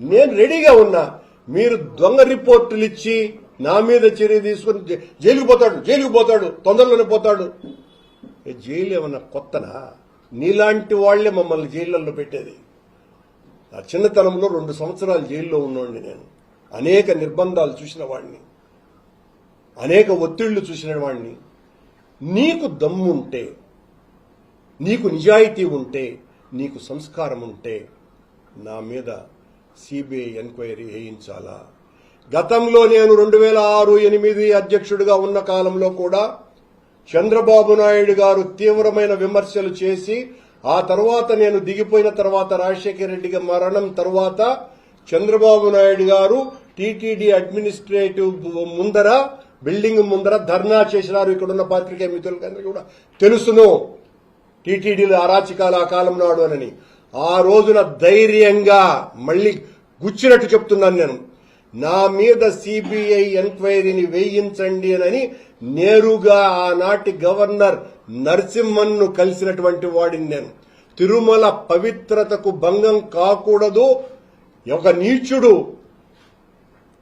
నేను రెడీగా ఉన్నా. మీరు దొంగ రిపోర్టులు ఇచ్చి నా మీద చర్య తీసుకుని జైలుకు పోతాడు జైలుకు పోతాడు తొందరలోనే పోతాడు. ఏ జైలు ఏమన్నా కొత్తనా? నీలాంటి వాళ్ళే మమ్మల్ని జైళ్ళల్లో పెట్టేది. నా చిన్నతనంలో రెండు సంవత్సరాలు జైల్లో ఉన్నోడిని నేను. అనేక నిర్బంధాలు చూసిన వాడిని. అనేక ఒత్తిళ్ళు చూసిన వాడిని. నీకు దమ్ముంటే నీకు నిజాయితీ ఉంటే నీకు సంస్కారం ఉంటే నా మీద సిబిఐ ఎంక్వైరీ వేయించాలా గతంలో నేను రెండు వేల ఆరు ఎనిమిది అధ్యక్షుడిగా ఉన్న కాలంలో కూడా చంద్రబాబు నాయుడు గారు తీవ్రమైన విమర్శలు చేసి ఆ తర్వాత నేను దిగిపోయిన తర్వాత రాజశేఖర రెడ్డి మరణం తర్వాత చంద్రబాబు నాయుడు గారు టీటీడీ అడ్మినిస్ట్రేటివ్ ముందర బిల్డింగ్ ముందర ధర్నా చేసినారు. ఇక్కడున్న పాత్రికేయ మిత్రులకందరికీ కూడా తెలుసును. టీటీడీలో అరాచకాల ఆ కాలం నాడు అనని. ఆ రోజున ధైర్యంగా మళ్ళీ గుచ్చినట్టు చెప్తున్నాను నేను. నా మీద సిబిఐ ఎంక్వైరీని వేయించండి అని నేరుగా ఆనాటి గవర్నర్ నరసింహన్ను కలిసినటువంటి వాడిని నేను. తిరుమల పవిత్రతకు భంగం కాకూడదు. ఒక నీచుడు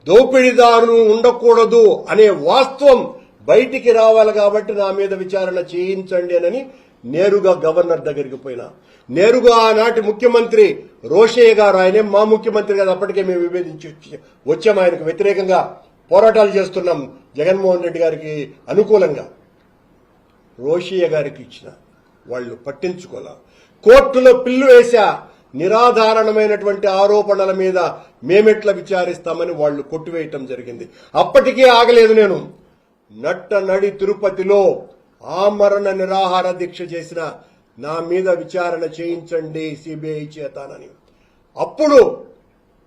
దోపిడీదారులు ఉండకూడదు అనే వాస్తవం బయటికి రావాలి కాబట్టి నా మీద విచారణ చేయించండి అని నేరుగా గవర్నర్ దగ్గరికి పోయినా. నేరుగా ఆనాటి ముఖ్యమంత్రి రోషయ్య గారు ఆయనే మా ముఖ్యమంత్రి గారు అప్పటికే మేము విభేదించి వచ్చి- వచ్చాం. ఆయనకు వ్యతిరేకంగా పోరాటాలు చేస్తున్నాం జగన్మోహన్ రెడ్డి గారికి అనుకూలంగా. రోషయ్య గారికి ఇచ్చిన వాళ్ళు పట్టించుకోలే. కోర్టులో పిల్లు వేశా నిరాధారణమైనటువంటి ఆరోపణల మీద మేమెట్లా విచారిస్తామని వాళ్ళు కొట్టివేయటం జరిగింది. అప్పటికీ ఆగలేదు నేను. నట్ట నడి తిరుపతిలో ఆమరణ నిరాహార దీక్ష చేసిన నా మీద విచారణ చేయించండి సిబిఐ చేతానని. అప్పుడు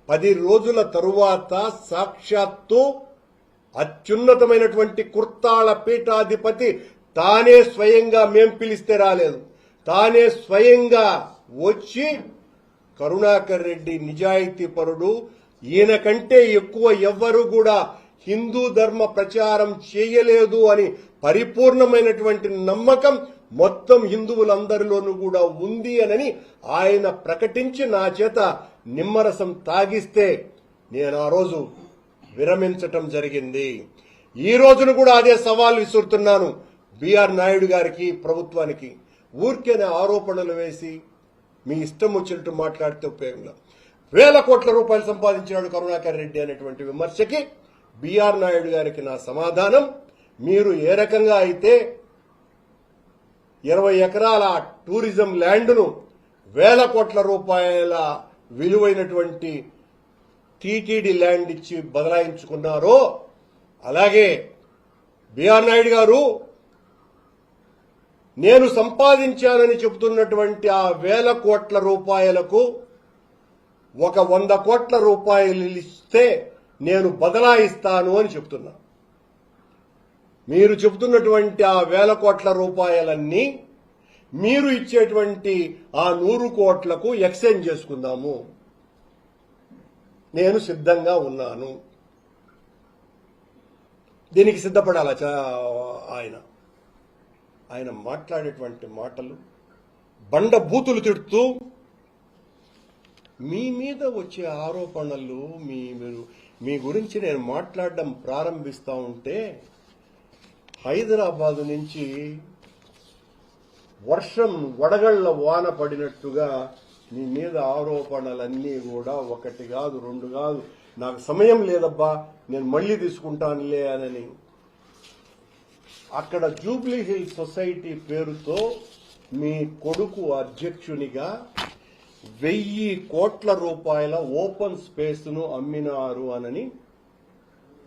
పది రోజుల తరువాత సాక్షాత్తు అత్యున్నతమైనటువంటి కుర్తాళ పీఠాధిపతి తానే స్వయంగా మేం పిలిస్తే రాలేదు. తానే స్వయంగా వచ్చి కరుణాకర్ రెడ్డి నిజాయితీ పరుడు ఈయన కంటే ఎక్కువ ఎవ్వరు కూడా హిందూ ధర్మ ప్రచారం చేయలేదు అని పరిపూర్ణమైనటువంటి నమ్మకం మొత్తం హిందువులందరిలోనూ కూడా ఉంది అని ఆయన ప్రకటించి నా చేత నిమ్మరసం తాగిస్తే నేను ఆ రోజు విరమించటం జరిగింది. ఈ రోజున కూడా అదే సవాల్ విసురుతున్నాను బిఆర్ నాయుడు గారికి ప్రభుత్వానికి. ఊరికేనే ఆరోపణలు వేసి మీ ఇష్టం వచ్చినట్టు మాట్లాడితే ఉపయోగంలో వేల కోట్ల రూపాయలు సంపాదించినాడు కరుణాకర్ రెడ్డి అనేటువంటి విమర్శకి బిఆర్ నాయుడు గారికి నా సమాధానం. మీరు ఏ రకంగా అయితే ఇరవై ఎకరాల టూరిజం ల్యాండ్ను వేల కోట్ల రూపాయల విలువైనటువంటి టీటీడీ ల్యాండ్ ఇచ్చి బదలాయించుకున్నారో అలాగే బిఆర్ నాయుడు గారు నేను సంపాదించానని చెబుతున్నటువంటి ఆ వేల కోట్ల రూపాయలకు ఒక వంద కోట్ల రూపాయలు ఇస్తే నేను బదలాయిస్తాను అని చెప్తున్నా. మీరు చెబుతున్నటువంటి ఆ వేల కోట్ల రూపాయలన్నీ మీరు ఇచ్చేటువంటి ఆ నూరు కోట్లకు ఎక్స్చేంజ్ చేసుకుందాము. నేను సిద్ధంగా ఉన్నాను. దీనికి సిద్ధపడాల చ- ఆయన? ఆయన మాట్లాడేటువంటి మాటలు బండ బూతులు తిడుతూ మీ మీద వచ్చే ఆరోపణలు మీ మీరు మీ గురించి నేను మాట్లాడడం ప్రారంభిస్తా ఉంటే హైదరాబాద్ నుంచి వర్షం వడగళ్ళ వాన పడినట్టుగా మీ మీద ఆరోపణలన్నీ కూడా ఒకటి కాదు రెండు కాదు. నాకు సమయం లేదబ్బా నేను మళ్ళీ తీసుకుంటానులే అని అక్కడ జూబ్లీ హిల్ సొసైటీ పేరుతో మీ కొడుకు అధ్యక్షునిగా వెయ్యి కోట్ల రూపాయల ఓపెన్ స్పేస్ను అమ్మినారు అనని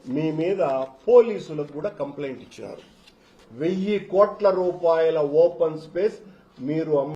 మీ మీద పోలీసులకు కూడా కంప్లైంట్ ఇచ్చినారు. వెయ్యి కోట్ల రూపాయల ఓపెన్ స్పేస్ మీరు